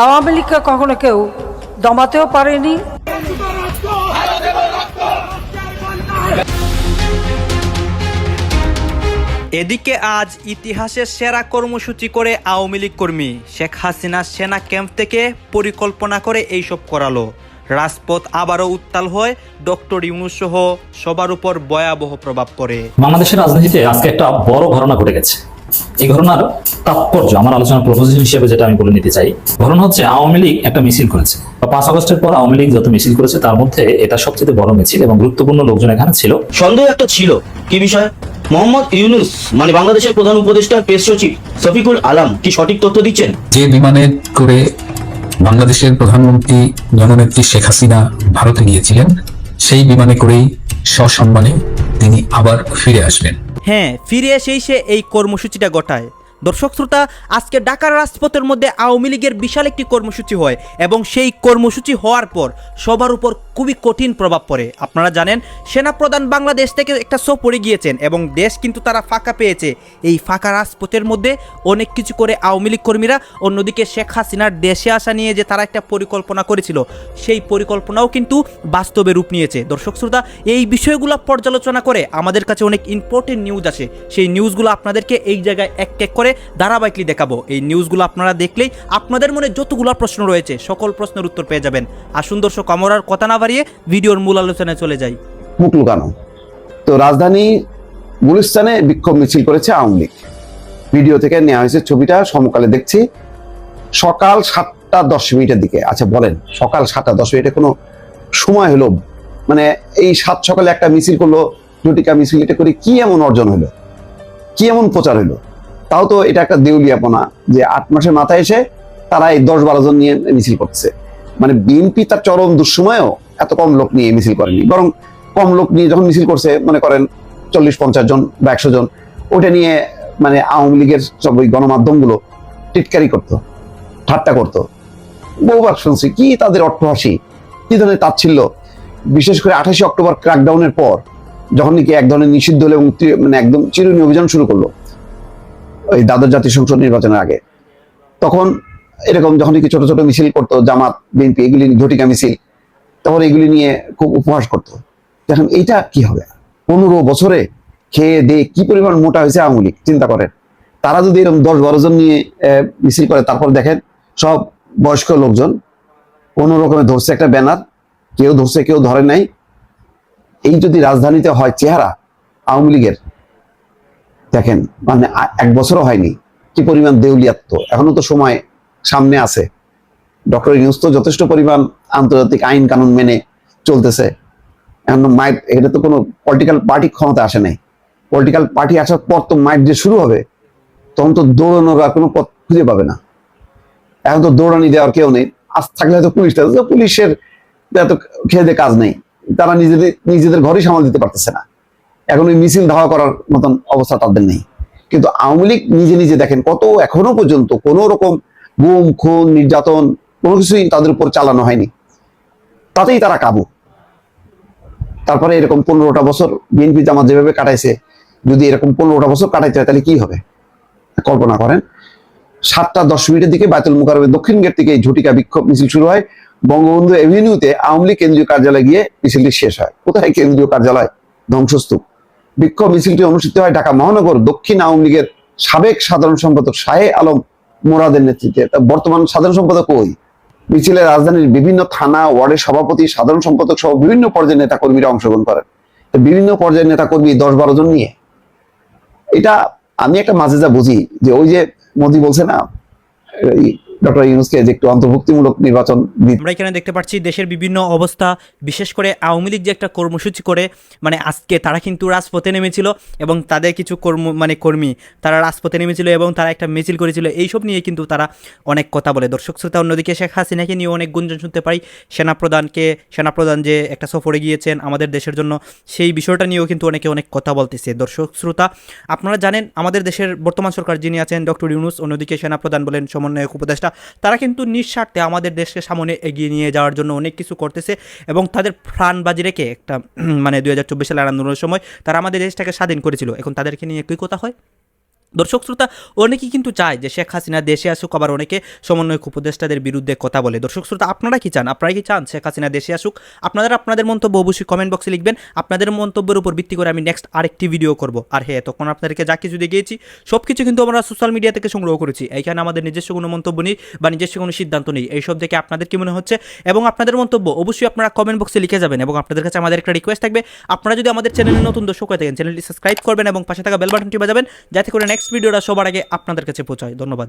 আওয়ামী লীগকে কখনো কেউ দমাতেও পারেনি। এদিকে আজ ইতিহাসের সেরা কর্মসূচি করে আওয়ামী লীগ কর্মী শেখ হাসিনা সেনা ক্যাম্প থেকে পরিকল্পনা করে এইসব করালো। রাজপথ আবারও উত্তাল হয় ডক্টর ইউনুস সহ সবার উপর ভয়াবহ প্রভাব পড়ে। বাংলাদেশের রাজনীতিতে আজকে একটা বড় ঘটনা ঘটে গেছে। এই ঘটনার তাৎপর্য আমার আলোচনার প্রপোজিশন হিসেবে যেটা আমি বলে নিতে চাই ঘটনা হচ্ছে আওয়ামী লীগ একটা মিছিল করেছে। পাঁচ আগস্টের পর আওয়ামী লীগ যত মিছিল করেছে তার মধ্যে এটা সবচেয়ে বড় মিছিল এবং গুরুত্বপূর্ণ লোকজন এখানে ছিল। সন্দেহ একটা ছিল। কি বিষয়? মোহাম্মদ ইউনুস মানে বাংলাদেশের প্রধান উপদেষ্টা প্রেস সচিব শফিকুল আলম কি সঠিক তথ্য দিচ্ছেন? যে বিমানে করে বাংলাদেশের প্রধানমন্ত্রী জননেত্রী শেখ হাসিনা ভারতে গিয়েছিলেন সেই বিমানে করেই সসম্মানে তিনি আবার ফিরে আসবেন হ্যাঁ ফিরে এসেই সে এই কর্মসূচিটা ঘটায়। দর্শক শ্রোতা, আজকে ঢাকার রাজপথের মধ্যে আওয়ামী লীগের বিশাল একটি কর্মসূচি হয় এবং সেই কর্মসূচি হওয়ার পর সবার উপর খুবই কঠিন প্রভাব পড়ে। আপনারা জানেন, সেনাপ্রধান বাংলাদেশ থেকে একটা সফরে গিয়েছেন এবং দেশ কিন্তু তারা ফাঁকা পেয়েছে। এই ফাঁকা রাজপথের মধ্যে অনেক কিছু করে আওয়ামী লীগ কর্মীরা, অন্যদিকে শেখ হাসিনার দেশে আসা নিয়ে যে তারা একটা পরিকল্পনা করেছিল, সেই পরিকল্পনাও কিন্তু বাস্তবে রূপ নিয়েছে। দর্শক শ্রোতা, এই বিষয়গুলো পর্যালোচনা করে আমাদের কাছে অনেক ইম্পর্টেন্ট নিউজ আসে। সেই নিউজগুলো আপনাদেরকে এই জায়গায় এক এক করে ধারাবাহিকলি দেখাবো। এই নিউজগুলো আপনারা দেখলেই আপনাদের মনে যতগুলো প্রশ্ন রয়েছে, সকল প্রশ্নের উত্তর পেয়ে যাবেন। আসুন দর্শক, আমরা আর কথা না বাড়িয়ে ভিডিওর মূল আলোচনায় চলে যাই। মুখ লুকানো। তো রাজধানী গুলিস্তানে বিক্ষোভ মিছিল করেছে আওয়ামী লীগ। ভিডিও থেকে নেওয়া হয়েছে ছবিটা, সমকালে দেখছি। সকাল সাতটা দশ মিনিটের দিকে। আচ্ছা বলেন, সকাল সাতটা দশ মিনিটে কোনো সময় হলো? মানে এই সাত সকালে একটা মিছিল করল জটিকা মিছিল এটা করে কি এমন অর্জন হলো? কি এমন প্রচার হলো? তাও তো এটা একটা দেউলিয়াপনা যে আট মাসের মাথায় এসে তারা এই দশ বারো জন নিয়ে মিছিল করছে মানে বিএনপি তার চরম দুঃসময়েও এত কম লোক নিয়ে মিছিল করেনি। বরং কম লোক নিয়ে যখন মিছিল করছে, মনে করেন চল্লিশ পঞ্চাশ জন বা একশো জন ওটা নিয়ে মানে আওয়ামী লীগের সব ওই গণমাধ্যমগুলো টিটকারি করতো, ঠাট্টা করতো। বহুবার শুনছি, কি তাদের অট্টহাসি, কি ধরনের তাচ্ছিল্য। বিশেষ করে আঠাশে অক্টোবর ক্র্যাকডাউনের পর, যখন নাকি এক ধরনের নিষিদ্ধ হলো এবং মানে একদম চিরুনি অভিযান শুরু করল ওই দ্বাদশ জাতীয় সংসদ নির্বাচনের আগে। তখন এরকম যখন নাকি ছোট ছোট মিছিল করতো, জামাত, বিএনপি, এগুলি ঝটিকা মিছিল, তখন এগুলি নিয়ে খুব উপহাস করতো। দেখেন এইটা কি হবে? পনেরো বছরে খেয়ে দিয়ে কি পরিমাণ মোটা হয়েছে লীগ, চিন্তা করেন। তারা যদি এরকম দশ বারো জন নিয়ে মিছিল করে, তারপর দেখেন সব বয়স্ক লোকজন কোনো রকমে ধরছে একটা ব্যানার, কেউ ধরছে, কেউ ধরে নাই। এই যদি রাজধানীতে হয় চেহারা আওয়ামী লীগের দেখেন মানে এক বছরও হয়নি। কি পরিমাণ দেউলিয়াত্ম এখনও তো সময় সামনে আছে। ডক্টর ইউনুস তো যথেষ্ট পরিমাণ আন্তর্জাতিক আইন কানুন মেনে চলতেছে। এখন মাইট এটা তো কোনো পলিটিক্যাল পার্টি ক্ষমতা আসে নাই। পলিটিক্যাল পার্টি আসার পর তো মাইট যে শুরু হবে, তখন তো দৌড়ানোর আর কোনো পথ খুঁজে পাবে না। এখন তো দৌড়ানি দেওয়ার কেউ নেই। আজ থাকলে হয়তো পুলিশ পুলিশের এত খেয়ে কাজ নেই। তারা নিজেদের নিজেদের ঘরেই সামাল দিতে পারতেছে না। এখন ওই মিছিল ধাওয়া করার মতন অবস্থা তাদের নেই। কিন্তু আওয়ামী লীগ নিজে নিজে দেখেন, কত এখনও পর্যন্ত কোনো রকম গুম, খুন, নির্যাতন, কোনো কিছুই তাদের উপর চালানো হয়নি। তাতেই তারা কাবু। তারপরে এরকম পনেরোটা বছর বিএনপি জামাত যেভাবে কাটাইছে, যদি এরকম পনেরোটা বছর কাটাইতে হয়, তাহলে কি হবে? কল্পনা করেন, সাতটা দশ মিনিটের দিকে বায়তুল মুকাররমের দক্ষিণ গেট থেকে এই ঝটিকা বিক্ষোভ মিছিল শুরু হয়। বঙ্গবন্ধু এভিনিউতে আওয়ামী লীগ কেন্দ্রীয় কার্যালয়ে গিয়ে মিছিলটি শেষ হয়। কোথায় কেন্দ্রীয় কার্যালয়? ধ্বংসস্তূপ। বিক্ষোভ মিছিলটি অনুষ্ঠিত হয় ঢাকা মহানগর, দক্ষিণ আওয়ামী লীগের সাবেক সাধারণ সম্পাদক শাহে আলম মোরাদের নেতৃত্বে। বর্তমান সাধারণ সম্পাদক ওই মিছিলে রাজধানীর বিভিন্ন থানা, ওয়ার্ডের সভাপতি, সাধারণ সম্পাদক সহ বিভিন্ন পর্যায়ের নেতা কর্মীরা অংশগ্রহণ করেন। বিভিন্ন পর্যায়ের নেতা কর্মী দশ বারো জন নিয়ে। এটা আমি একটা মাঝে যা বুঝি যে ওই যে মোদি বলছে না ডক্টর ইউনুসকে যে একটু অন্তর্ভুক্তিমূলক নির্বাচন আমরা এখানে দেখতে পাচ্ছি দেশের বিভিন্ন অবস্থা, বিশেষ করে আওয়ামী লীগ যে একটা কর্মসূচি করে মানে আজকে তারা কিন্তু রাজপথে নেমেছিল এবং তাদের কিছু কর্ম মানে কর্মী তারা রাজপথে নেমেছিল এবং তারা একটা মিছিল করেছিল। এইসব নিয়ে কিন্তু তারা অনেক কথা বলে। দর্শক শ্রোতা, অন্যদিকে শেখ হাসিনাকে নিয়ে অনেক গুঞ্জন শুনতে পাই। সেনাপ্রধানকে, সেনাপ্রধান যে একটা সফরে গিয়েছেন আমাদের দেশের জন্য, সেই বিষয়টা নিয়েও কিন্তু অনেকে অনেক কথা বলতেছে। দর্শক শ্রোতা, আপনারা জানেন আমাদের দেশের বর্তমান সরকার যিনি আছেন ডক্টর ইউনুস, অন্যদিকে সেনাপ্রধান বলেন সমন্বয়ক উপদেষ্টা তারা কিন্তু নিঃস্বার্থে আমাদের দেশকে সামনে এগিয়ে নিয়ে যাওয়ার জন্য অনেক কিছু করতেছে এবং তাদের প্রাণ বাজি রেখে একটা মানে দুই হাজার চব্বিশ সালের আন্দোলনের সময় তারা আমাদের দেশটাকে স্বাধীন করেছিল। এখন তাদেরকে নিয়ে একই কথা হয়? দর্শক শ্রোতা, অনেকেই কিন্তু চায় যে শেখ হাসিনা দেশে আসুক, আবার অনেকে সমন্বয়ক উপদেষ্টাদের বিরুদ্ধে কথা বলে। দর্শক শ্রোতা, আপনারা কি চান? আপনারা কি চান শেখ হাসিনা দেশে আসুক? আপনারা আপনাদের মন্তব্য অবশ্যই কমেন্ট বক্সে লিখবেন। আপনাদের মন্তব্যের উপর ভিত্তি করে আমি নেক্সট আরেকটি ভিডিও করব। আর হ্যাঁ তখন আপনাদেরকে যা কিছু দেখিয়েছি সব কিছু কিন্তু আমরা সোশ্যাল মিডিয়া থেকে সংগ্রহ করেছি। এইখানে আমাদের নিজস্ব কোনো মন্তব্য নেই বা নিজস্ব কোনো সিদ্ধান্ত নেই। এইসব দেখে আপনাদের কি মনে হচ্ছে? এবং আপনাদের মন্তব্য অবশ্যই আপনারা কমেন্ট বক্সে লিখে যাবেন এবং আপনাদের কাছে আমাদের একটা রিকোয়েস্ট থাকবে। আপনারা যদি আমাদের চ্যানেলে নতুন দর্শক হয়ে থাকেন চ্যানেলটি সাবস্ক্রাইব করবেন এবং পাশে থাকা বেল বাটনটি বাজাবেন, যাতে করে নেক্সট ভিডিওটা সবার আগে আপনাদের কাছে পৌঁছায়। ধন্যবাদ।